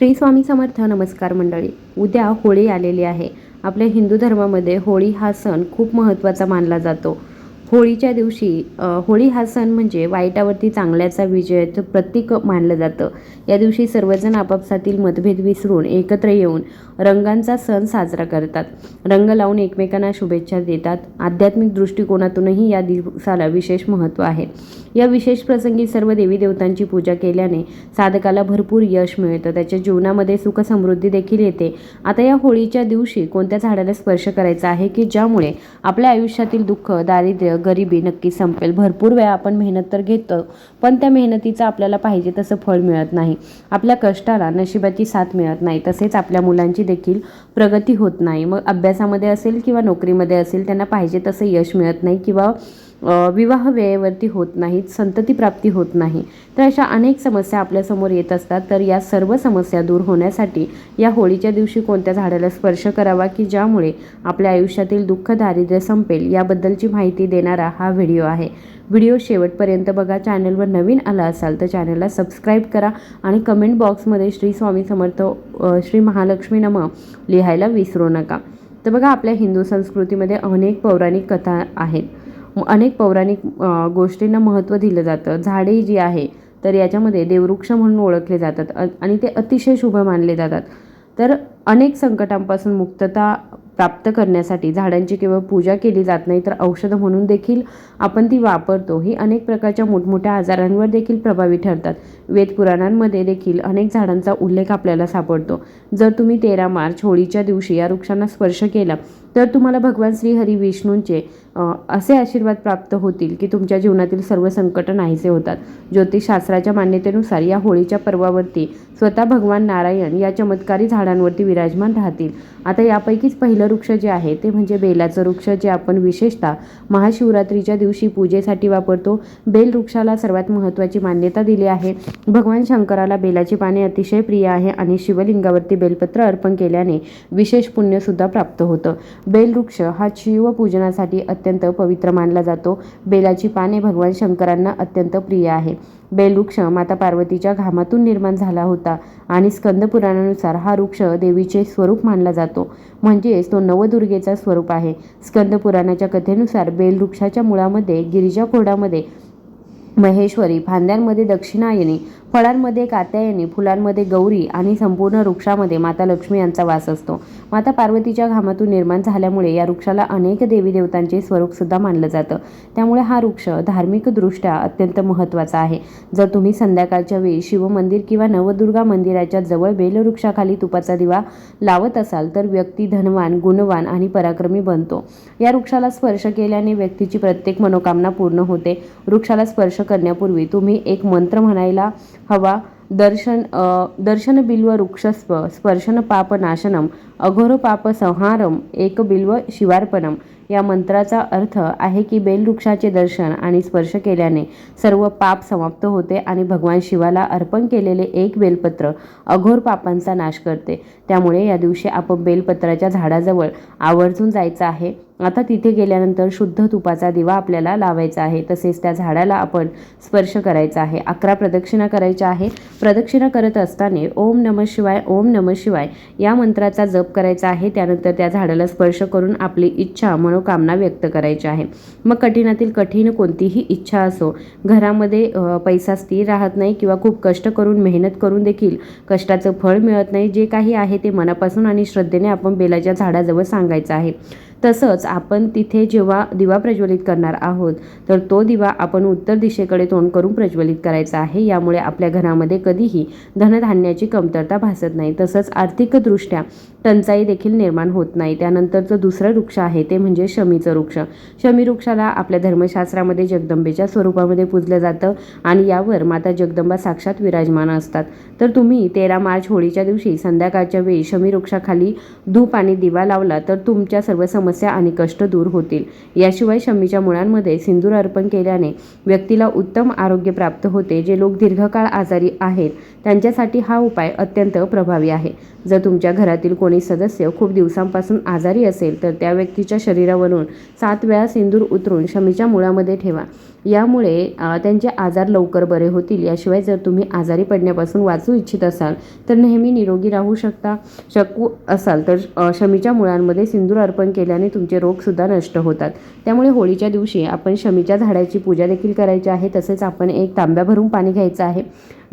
श्री स्वामी समर्थ नमस्कार मंडळी. उद्या होळी आलेली आहे. आपल्या हिंदू धर्मामध्ये होळी हा सण खूप महत्त्वाचा मानला जातो. होळीच्या दिवशी होळी हा सण म्हणजे वाईटावरती चांगल्याचा विजयाचं प्रतीक मानलं जातं. या दिवशी सर्वजण आपापसातील मतभेद विसरून एकत्र येऊन रंगांचा सण साजरा करतात. रंग लावून एकमेकांना शुभेच्छा देतात. आध्यात्मिक दृष्टिकोनातूनही या दिवसाला विशेष महत्त्व आहे. या विशेष प्रसंगी सर्व देवी देवतांची पूजा केल्याने साधकाला भरपूर यश मिळतं. त्याच्या जीवनामध्ये सुख समृद्धी देखील येते. आता या होळीच्या दिवशी कोणत्या झाडाला स्पर्श करायचा आहे की ज्यामुळे आपल्या आयुष्यातील दुःख दारिद्र्य गरिबी नक्की संपेल. भरपूर वेळा आपण मेहनत तर घेतो पण त्या मेहनतीचं आपल्याला पाहिजे तसं फळ मिळत नाही. आपल्या कष्टाला नशिबाची साथ मिळत नाही तसेच आपल्या मुलांची देखील प्रगती होत नाही. मग अभ्यासामध्ये असेल किंवा नोकरीमध्ये असेल त्यांना पाहिजे तसं यश मिळत नाही किंवा विवाह वेळेवरती होत नाहीत संतती प्राप्ती होत नाही. तर अशा अनेक समस्या आपल्यासमोर येत असतात. तर या सर्व समस्या दूर होण्यासाठी या होळीच्या दिवशी कोणत्या झाडाला स्पर्श करावा की ज्यामुळे आपल्या आयुष्यातील दुःख दारिद्र्य संपेल याबद्दलची माहिती देणारा हा व्हिडिओ आहे. व्हिडिओ शेवटपर्यंत बघा. चॅनलवर नवीन आला असाल तर चॅनलला सबस्क्राईब करा आणि कमेंट बॉक्समध्ये श्री स्वामी समर्थ श्री महालक्ष्मी नम लिहायला विसरू नका. तर बघा आपल्या हिंदू संस्कृतीमध्ये अनेक पौराणिक कथा आहेत. अनेक पौराणिक गोष्टींना महत्त्व दिलं जातं. झाडे जी आहे तर याच्यामध्ये देववृक्ष म्हणून ओळखले जातात अ- आणि ते अतिशय शुभ मानले जातात. तर अनेक संकटांपासून मुक्तता प्राप्त करण्यासाठी झाडांची केवळ पूजा केली जात नाही तर औषधं म्हणून देखील आपण ती वापरतो. ही अनेक प्रकारच्या मोठमोठ्या आजारांवर देखील प्रभावी ठरतात. वेदपुराणांमध्ये देखील अनेक झाडांचा उल्लेख आपल्याला सापडतो. जर तुम्ही तेरा मार्च होळीच्या दिवशी या वृक्षांना स्पर्श केला तर तुम्हाला भगवान श्री हरी विष्णूंचे असे आशीर्वाद प्राप्त होतील की तुमच्या जीवनातील सर्व संकट नाहीसे होतात. ज्योतिषशास्त्राच्या मान्यतेनुसार या होळीच्या पर्वावरती स्वतः भगवान नारायण या चमत्कारी झाडांवरती विराजमान राहतील. आता यापैकीच पहिलं वृक्ष जे आहे ते म्हणजे बेलाचं वृक्ष जे आपण विशेषतः महाशिवरात्रीच्या दिवशी पूजेसाठी वापरतो. बेल वृक्षाला सर्वात महत्त्वाची मान्यता दिली आहे. भगवान शंकराला बेलाची पाने अतिशय प्रिय आहे आणि शिवलिंगावरती बेलपत्र अर्पण केल्याने विशेष पुण्यसुद्धा प्राप्त होतं. बेल वृक्ष हा शिवपूजनासाठी अत्यंत पवित्र मानला जातो. बेलाची पाने भगवान शंकरांना अत्यंत प्रिय आहे. बेलवृक्ष माता पार्वतीच्या घामातून निर्माण झाला होता आणि स्कंद पुराणानुसार हा वृक्ष देवीचे स्वरूप मानला जातो. म्हणजेच तो नवदुर्गेचा स्वरूप आहे. स्कंद पुराणाच्या कथेनुसार बेलवृक्षाच्या मुळामध्ये गिरिजा खोडामध्ये महेश्वरी फांद्यांमध्ये दक्षिणायनी फळांमध्ये कात्यायनी फुलांमध्ये गौरी आणि संपूर्ण वृक्षामध्ये माता लक्ष्मी यांचा वास असतो. माता पार्वतीच्या घामातून निर्माण झाल्यामुळे या वृक्षाला अनेक देवी देवतांचे स्वरूपसुद्धा मानलं जातं. त्यामुळे हा वृक्ष धार्मिकदृष्ट्या अत्यंत महत्त्वाचा आहे. जर तुम्ही संध्याकाळच्या वेळी शिवमंदिर किंवा नवदुर्गा मंदिराच्या जवळ बेलवृक्षाखाली तुपाचा दिवा लावत असाल तर व्यक्ती धनवान गुणवान आणि पराक्रमी बनतो. या वृक्षाला स्पर्श केल्याने व्यक्तीची प्रत्येक मनोकामना पूर्ण होते. वृक्षाला स्पर्श करण्यापूर्वी तुम्ही एक मंत्र म्हणायला हवा दर्शन दर्शनबिल्व दर्शन बिल्व वृक्षस्व स्पर्शन पाप नाशनम अघोर पाप संहारम एक बिल्व शिवार्पणम. या मंत्राचा अर्थ आहे की बेलवृक्षाचे दर्शन आणि स्पर्श केल्याने सर्व पाप समाप्त होते आणि भगवान शिवाला अर्पण केलेले एक बेलपत्र अघोर पापांचा नाश करते. त्यामुळे या दिवशी आपण बेलपत्राच्या झाडाजवळ आवर्जून जायचं आहे. आता तिथे गेल्यानंतर शुद्ध तुपाचा दिवा आपल्याला लावायचा आहे. तसेच त्या झाडाला आपण स्पर्श करायचा आहे. अकरा प्रदक्षिणा करायच्या आहे प्रदक्षिणा करत असताना ओम नम शिवाय ओम नम शिवाय या मंत्राचा जप करायचा आहे. त्यानंतर त्या झाडाला स्पर्श करून आपली इच्छा मनोकामना व्यक्त करायची आहे. मग कठीणातील कठीण कोणतीही इच्छा असो घरामध्ये पैसा स्थिर राहत नाही किंवा खूप कष्ट करून मेहनत करून देखील कष्टाचं फळ मिळत नाही जे काही आहे ते मनापासून आणि श्रद्धेने आपण बेलाच्या झाडाजवळ सांगायचं आहे. तसंच आपण तिथे जेव्हा दिवा प्रज्वलित करणार आहोत तर तो दिवा आपण उत्तर दिशेकडे तोंड करून प्रज्वलित करायचा आहे. यामुळे आपल्या घरामध्ये कधीही धनधान्याची कमतरता भासत नाही. तसंच आर्थिकदृष्ट्या टंचाई देखील निर्माण होत नाही. त्यानंतरचं दुसरं वृक्ष आहे ते म्हणजे शमीचं वृक्ष. शमी वृक्षाला आपल्या धर्मशास्त्रामध्ये जगदंबेच्या स्वरूपामध्ये पूजलं जातं आणि यावर माता जगदंबा साक्षात विराजमान असतात. तर तुम्ही तेरा मार्च होळीच्या दिवशी संध्याकाळच्या वेळी शमी वृक्षाखाली धूप आणि दिवा लावला तर तुमच्या सर्व समस्या आणि कष्ट दूर होतील. याशिवाय शमीच्या मुळांमध्ये सिंदूर अर्पण केल्याने व्यक्तीला उत्तम आरोग्य प्राप्त होते जे लोक दीर्घकाळ आजारी आहेत. त्यांच्यासाठी हा उपाय अत्यंत प्रभावी आहे. जर तुमच्या घरातील कोणी सदस्य खूप दिवसांपासून आजारी असेल तर त्या व्यक्तीच्या शरीरावरून सात वेळा सिंदूर उतरून शमीच्या मुळामध्ये ठेवा. यामुळे त्यांचे आजार लवकर बरे होतील. याशिवाय जर तुम्ही आजारी पडण्यापासून वाचू इच्छित असाल तर नेहमी निरोगी राहू शकता. शकू असाल तर शमीच्या मुळांमध्ये सिंदूर अर्पण केल्याने तुमचे रोगसुद्धा नष्ट होतात. त्यामुळे होळीच्या दिवशी आपण शमीच्या झाडाची पूजा देखील करायची आहे. तसेच आपण एक तांब्या भरून पाणी घ्यायचं आहे.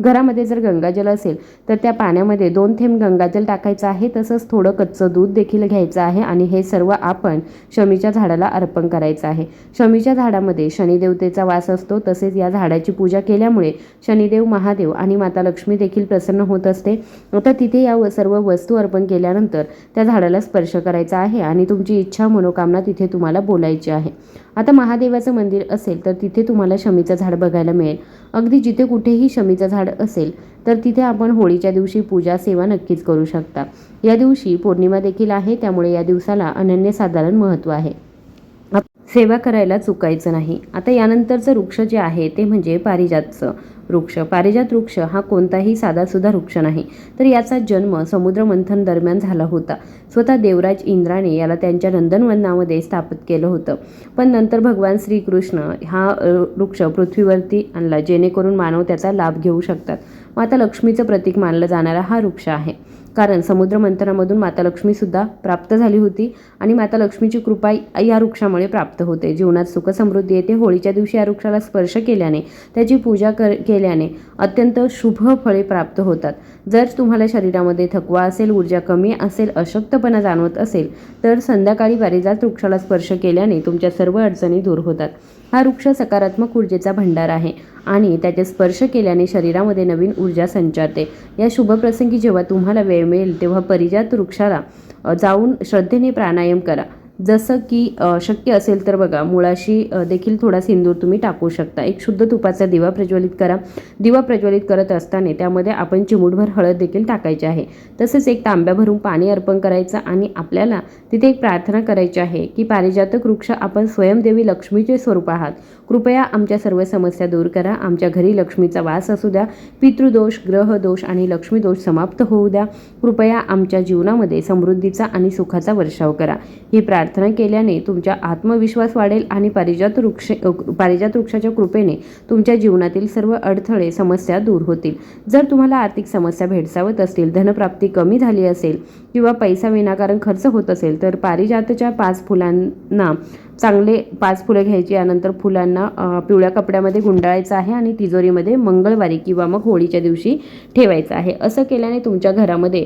घरामध्ये जर गंगाजल असेल तर त्या पाण्यामध्ये दोन थेंब गंगाजल टाकायचं आहे तसंच थोडं कच्चं दूध देखील घ्यायचं आहे आणि हे सर्व आपण शमीच्या झाडाला अर्पण करायचं आहे. शमीच्या झाडामध्ये शनिदेवतेचा वास असतो तसेच या झाडाची पूजा केल्यामुळे शनिदेव महादेव आणि माता लक्ष्मी देखील प्रसन्न होत असते. आता तिथे या व- सर्व वस्तू अर्पण केल्यानंतर त्या झाडाला स्पर्श करायचा आहे आणि तुमची इच्छा मनोकामना तिथे तुम्हाला बोलायची आहे. आता महादेवाचं मंदिर असेल तर तिथे तुम्हाला शमीचं झाड बघायला मिळेल. अगदी जिथे कुठेही शमीचं झाड असेल तर तिथे आपण होळीच्या दिवशी पूजा सेवा नक्कीच करू शकता. या दिवशी पौर्णिमा देखील आहे त्यामुळे या दिवसाला अनन्यसाधारण महत्त्व आहे. सेवा करायला चुकायचं नाही. आता यानंतरचं वृक्ष जे आहे ते म्हणजे पारिजातचं. वृक्ष. पारिजात वृक्ष हा कोणताही साधासुद्धा वृक्ष नाही. तर याचा जन्म समुद्र मंथन दरम्यान झाला होता. स्वतः देवराज इंद्राने याला त्यांच्या नंदनवनामध्ये स्थापित केलं होतं. पण नंतर भगवान श्रीकृष्ण हा वृक्ष पृथ्वीवरती आणला जेणेकरून मानव त्याचा लाभ घेऊ शकतात. माता लक्ष्मीचं प्रतीक मानलं जाणारा हा वृक्ष आहे. कारण समुद्र मंथनामधून माता लक्ष्मीसुद्धा प्राप्त झाली होती आणि माता लक्ष्मीची कृपा या वृक्षामुळे प्राप्त होते. जीवनात सुख समृद्धी येते. होळीच्या दिवशी या वृक्षाला स्पर्श केल्याने त्याची पूजा कर केल्याने अत्यंत शुभ फळे प्राप्त होतात. जर तुम्हाला शरीरामध्ये थकवा असेल ऊर्जा कमी असेल अशक्तपणा जाणवत असेल तर संध्याकाळी पारिजात वृक्षाला स्पर्श केल्याने तुमच्या सर्व अडचणी दूर होतात. हा वृक्ष सकारात्मक ऊर्जेचा भंडार आहे आणि त्याचे स्पर्श केल्याने शरीरामध्ये नवीन ऊर्जा संचारते. या शुभप्रसंगी जेव्हा तुम्हाला वेळ मिळेल तेव्हा परिजात वृक्षाला जाऊन श्रद्धेने प्राणायाम करा. जसं की शक्य असेल तर बघा मुळाशी देखील थोडा सिंदूर तुम्ही टाकू शकता. एक शुद्ध तुपाचा दिवा प्रज्वलित करा. दिवा प्रज्वलित करत असताना त्यामध्ये आपण चिमूटभर हळद देखील टाकायची आहे. तसेच एक तांब्या भरून पाणी अर्पण करायचं आणि आपल्याला तिथे एक प्रार्थना करायची आहे की पारिजातक वृक्ष आपण स्वयंदेवी लक्ष्मीचे स्वरूप आहात. कृपया आमच्या सर्व समस्या दूर करा. आमच्या घरी लक्ष्मीचा वास असू द्या. पितृदोष ग्रहदोष आणि लक्ष्मीदोष समाप्त होऊ द्या. कृपया आमच्या जीवनामध्ये समृद्धीचा आणि सुखाचा वर्षाव करा. ही प्रार्थना केल्याने तुमचा आत्मविश्वास वाढेल आणि पारिजात वृक्ष पारिजात वृक्षाच्या कृपेने तुमच्या जीवनातील सर्व अडथळे समस्या दूर होतील. जर तुम्हाला आर्थिक समस्या भेडसावत असतील धनप्राप्ती कमी झाली असेल किंवा पैसा विनाकारण खर्च होत असेल तर पारिजातच्या पाच फुलांना चांगले पाच फुलं घ्यायची यानंतर फुलांना पिवळ्या कपड्यामध्ये गुंडाळायचं आहे आणि तिजोरीमध्ये मंगळवारी किंवा मग होळीच्या दिवशी ठेवायचं आहे. असं केल्याने तुमच्या घरामध्ये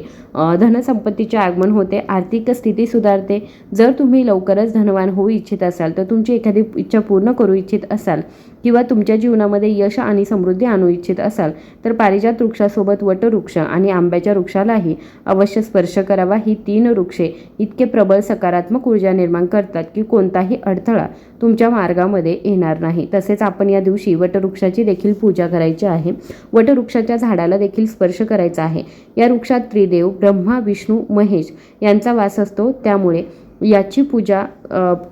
धनसंपत्तीचे आगमन होते आर्थिक स्थिती सुधारते. जर तुम्ही लवकरच धनवान होऊ इच्छित असाल तर तुमची एखादी इच्छा पूर्ण करू इच्छित असाल किंवा तुमच्या जीवनामध्ये यश आणि समृद्धी आणू इच्छित असाल तर पारिजात वृक्षासोबत वटवृक्ष आणि आंब्याच्या वृक्षालाही अवश्य स्पर्श करावा. ही तीन वृक्षे इतके प्रबळ सकारात्मक ऊर्जा निर्माण करतात की कोणताही अडथळा तुमच्या मार्गामध्ये येणार नाही. तसेच आपण या दिवशी वटवृक्षाची देखील पूजा करायची आहे. वटवृक्षाच्या झाडाला देखील स्पर्श करायचा आहे. या वृक्षात त्रिदेव ब्रह्मा विष्णू महेश यांचा वास असतो. त्यामुळे याची पूजा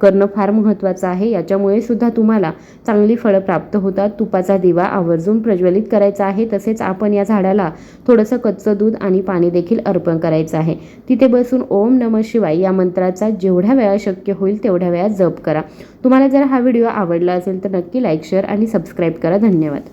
करणं फार महत्त्वाचं आहे. याच्यामुळे सुद्धा तुम्हाला चांगली फळं प्राप्त होतात. तुपाचा दिवा आवर्जून प्रज्वलित करायचा आहे. तसेच आपण या झाडाला थोडंसं कच्चं दूध आणि पाणी देखील अर्पण करायचं आहे. तिथे बसून ओम नम शिवाय या मंत्राचा जेवढ्या वेळा शक्य होईल तेवढ्या वेळा जप करा. तुम्हाला जर हा व्हिडिओ आवडला असेल तर नक्की लाईक शेअर आणि सबस्क्राईब करा. धन्यवाद.